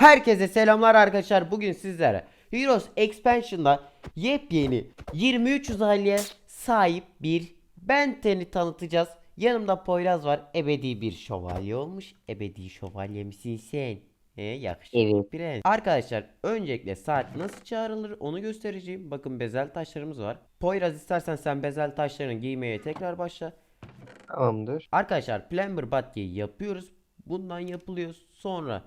Herkese selamlar arkadaşlar. Bugün sizlere Heroes Expansion'da yepyeni 23 özelliğe sahip bir Benten'i tanıtacağız. Yanımda Poyraz var. Ebedi bir şövalye olmuş. Ebedi şövalye misin sen? He yakışıklı Evet. prens. Arkadaşlar öncelikle saat nasıl çağrılır onu göstereceğim. Bakın bezel taşlarımız var. Poyraz istersen sen bezel taşlarını giymeye tekrar başla. Tamamdır. Arkadaşlar Plumber Battery yapıyoruz. Bundan yapılıyor. Sonra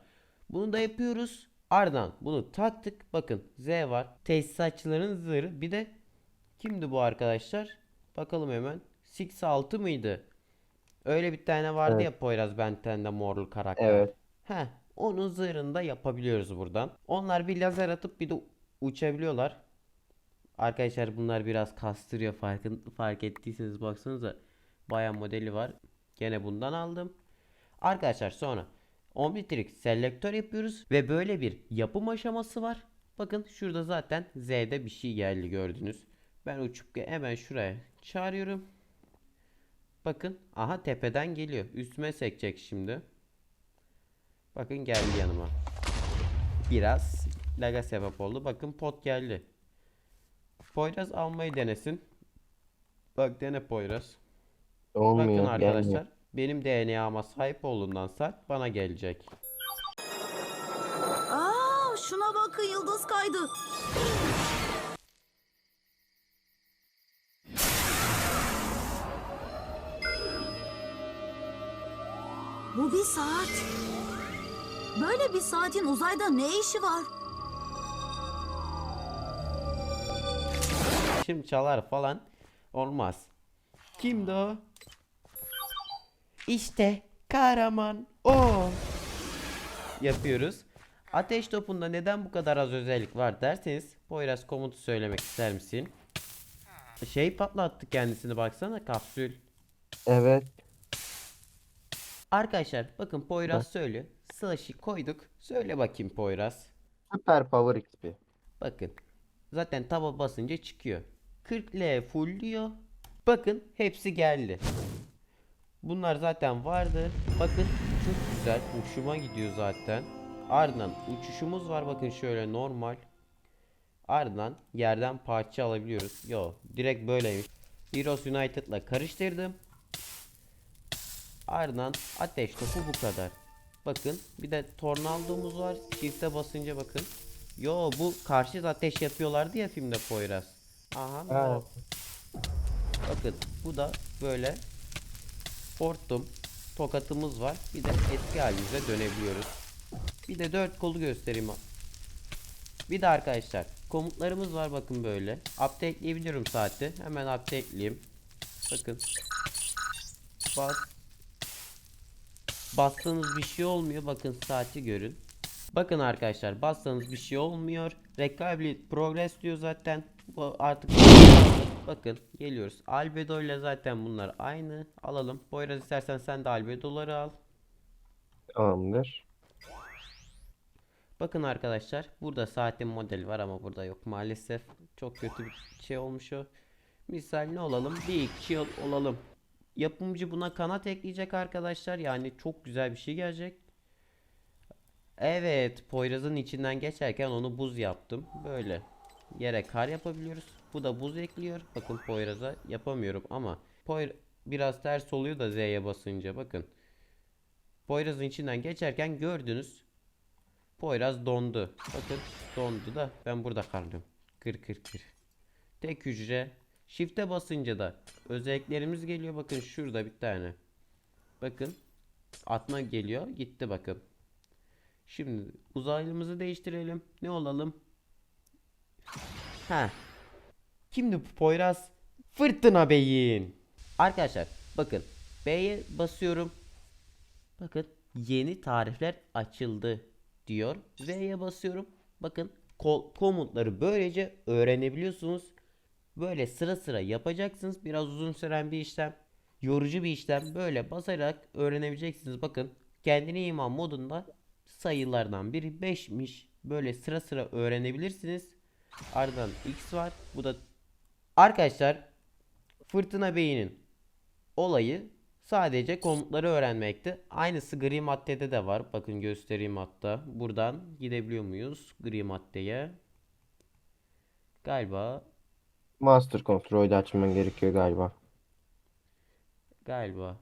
bunu da yapıyoruz. Ardından bunu taktık. Bakın Z var. Tesisatçıların zırhı. Bir de kimdi bu arkadaşlar? Bakalım hemen. 6 mıydı? Öyle bir tane vardı Evet. ya Poyraz Benten'de morlu karakter. Evet. Heh, onun zırhını da yapabiliyoruz buradan. Onlar bir lazer atıp bir de uçabiliyorlar. Arkadaşlar bunlar biraz kastırıyor farkın, fark ettiyseniz baksanıza. Baya modeli var. Gene bundan aldım. Arkadaşlar sonra Omnitrix selektör yapıyoruz ve böyle bir yapım aşaması var. Bakın şurada zaten Z'de bir şey geldi gördünüz. Ben uçup hemen şuraya çağırıyorum. Bakın aha tepeden geliyor. Üstüme sekecek şimdi. Bakın geldi yanıma. Biraz laga sebep oldu. Bakın pot geldi. Poyraz almayı denesin. Bak dene Poyraz. Olmuyor. Bakın gelmiyor. Benim DNA'ma sahip olduğundan saat bana gelecek. Aa, şuna bakın yıldız kaydı. Bu bir saat. Böyle bir saatin uzayda ne işi var? Şimdi çalar falan olmaz. Kimdi o? İşte kahraman o. Yapıyoruz. Ateş topunda neden bu kadar az özellik var derseniz Poyraz komutu söylemek ister misin? Şey patlattı kendisini baksana kapsül. Evet. Arkadaşlar bakın Poyraz söylüyor. Slash'i koyduk. Söyle bakayım Poyraz. Süper Power XP. Bakın. Zaten taba basınca çıkıyor. 40L full diyor. Bakın hepsi geldi. Bunlar zaten vardı. Bakın çok güzel. Hoşuma gidiyor zaten. Ardından uçuşumuz var. Bakın şöyle normal. Ardından yerden parça alabiliyoruz. Yo direkt böyleymiş. Heroes United'la karıştırdım. Ardından ateş topu bu kadar. Bakın bir de tornaldomuz var. Shift'e basınca bakın. Yo bu karşıt ateş yapıyorlardı ya filmde Poyraz. Aha. Evet. Bakın bu da böyle Fortum tokatımız var. Bir de eski halimize dönebiliyoruz. Bir de dört kolu göstereyim. Bir de arkadaşlar komutlarımız var bakın böyle. Updateleyebiliyorum saati. Hemen updateleyeyim. Bakın. Bas. Bastığınız bir şey olmuyor. Bakın saati görün. Bakın arkadaşlar bassanız bir şey olmuyor. Recovery progress diyor zaten. Bu artık bakın geliyoruz. Albedo ile zaten bunlar aynı. Alalım. Poyraz istersen sen de albedoları al. Tamamdır. Bakın arkadaşlar burada saatin modeli var ama burada yok maalesef. Çok kötü bir şey olmuş o. Misal ne olalım? Big Chill olalım. Yapımcı buna kanat ekleyecek arkadaşlar. Yani çok güzel bir şey gelecek. Evet, Poyraz'ın içinden geçerken onu buz yaptım. Böyle yere kar yapabiliyoruz. Bu da buz ekliyor. Bakın Poyraz'a yapamıyorum ama Poyr biraz ters oluyor da Z'ye basınca bakın. Poyraz'ın içinden geçerken gördünüz. Poyraz dondu. Bakın dondu da ben burada kaldım. Kır kır kır. Tek hücre. Shift'e basınca da özelliklerimiz geliyor. Bakın şurada bir tane. Bakın. Atma geliyor. Gitti bakın. Şimdi uzaylımızı değiştirelim. Ne olalım? Ha. Kimdi bu Poyraz? Fırtına Beyin. Arkadaşlar bakın. B'ye basıyorum. Bakın yeni tarifler açıldı diyor. V'ye basıyorum. Bakın ko- komutları böylece öğrenebiliyorsunuz. Böyle sıra sıra yapacaksınız. Biraz uzun süren bir işlem. Yorucu bir işlem. Böyle basarak öğrenebileceksiniz. Bakın kendine iman modunda sayılardan biri 5'miş. Böyle sıra sıra öğrenebilirsiniz. Ardından X var. Bu da arkadaşlar Fırtına Bey'in olayı sadece komutları öğrenmekti. Aynısı gri maddede de var. Bakın göstereyim hatta. Buradan gidebiliyor muyuz gri maddeye? Galiba Master Control'ü açman gerekiyor galiba. Galiba.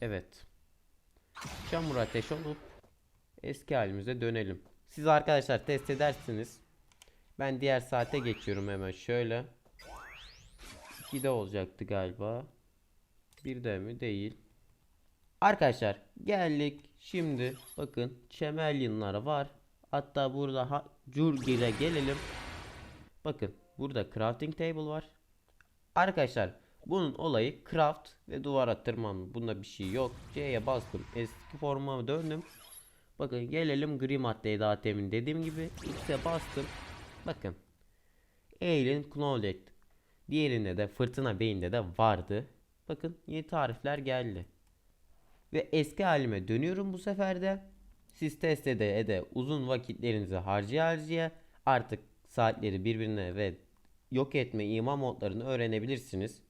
Evet. Çamur ateş olup eski halimize dönelim. Siz arkadaşlar test edersiniz. Ben diğer saate geçiyorum hemen şöyle. 2'de olacaktı galiba. Bir de mi? Değil. Arkadaşlar geldik. Şimdi bakın Chameleon'lar var. Hatta burada ha Jurgil'e gelelim. Bakın burada crafting table var. Arkadaşlar bunun olayı craft ve duvara tırmanma. Bunda bir şey yok. C'ye bastım. Eski formama döndüm. Bakın gelelim gri maddeye daha temin dediğim gibi. X'e bastım. Bakın. Alien Knowledge. Diğerinde de fırtına beyinde de vardı. Bakın yeni tarifler geldi. Ve eski halime dönüyorum bu sefer de. Siz test ede ede uzun vakitlerinizi harcaya harcaya artık saatleri birbirine ve yok etme ima modlarını öğrenebilirsiniz.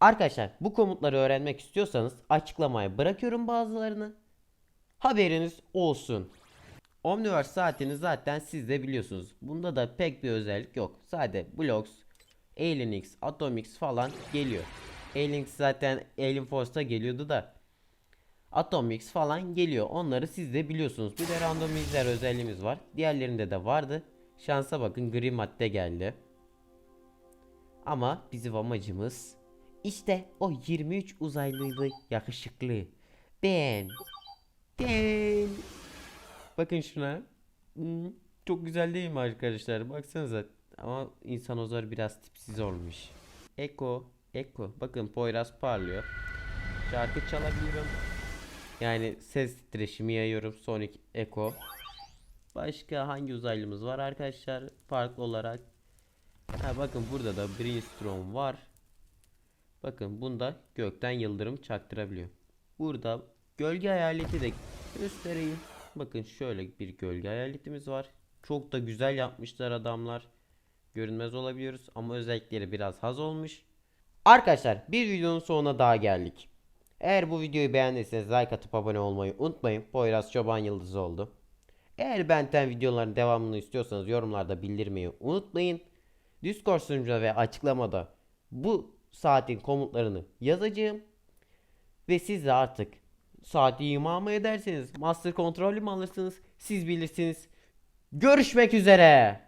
Arkadaşlar bu komutları öğrenmek istiyorsanız açıklamaya bırakıyorum bazılarını. Haberiniz olsun. Omniverse saatini zaten siz de biliyorsunuz. Bunda da pek bir özellik yok. Sadece Blocks, Alienix, Atomix falan geliyor. Alienix zaten Alien Force'ta geliyordu da Atomix falan geliyor. Onları siz de biliyorsunuz. Bir de randomizer özelliğimiz var. Diğerlerinde de vardı. Şansa bakın gri madde geldi. Ama bizim amacımız işte o 23 uzaylıydı yakışıklı. Ben. Ben. Bakın şuna. Hmm, çok güzel değil mi arkadaşlar? Baksanıza. Ama insan ozar biraz tipsiz olmuş. Eko. Eko. Bakın Poyraz parlıyor. Şarkı çalabiliyorum. Yani ses titreşimi yayıyorum. Sonic Echo. Başka hangi uzaylımız var arkadaşlar? Farklı olarak. Ha bakın burada da Brainstorm var. Bakın bunda gökten yıldırım çaktırabiliyor. Burada gölge hayaleti de göstereyim. Bakın şöyle bir gölge hayaletimiz var. Çok da güzel yapmışlar adamlar. Görünmez olabiliyoruz ama özellikleri biraz haz olmuş. Arkadaşlar bir videonun sonuna daha geldik. Eğer bu videoyu beğendiyseniz like atıp abone olmayı unutmayın. Poyraz Çoban Yıldızı oldu. Eğer benten videoların devamını istiyorsanız yorumlarda bildirmeyi unutmayın. Discord sunucuna ve açıklamada bu saatin komutlarını yazacağım. Ve siz de artık saati ima mı ederseniz master kontrolü mü alırsınız siz bilirsiniz. Görüşmek üzere.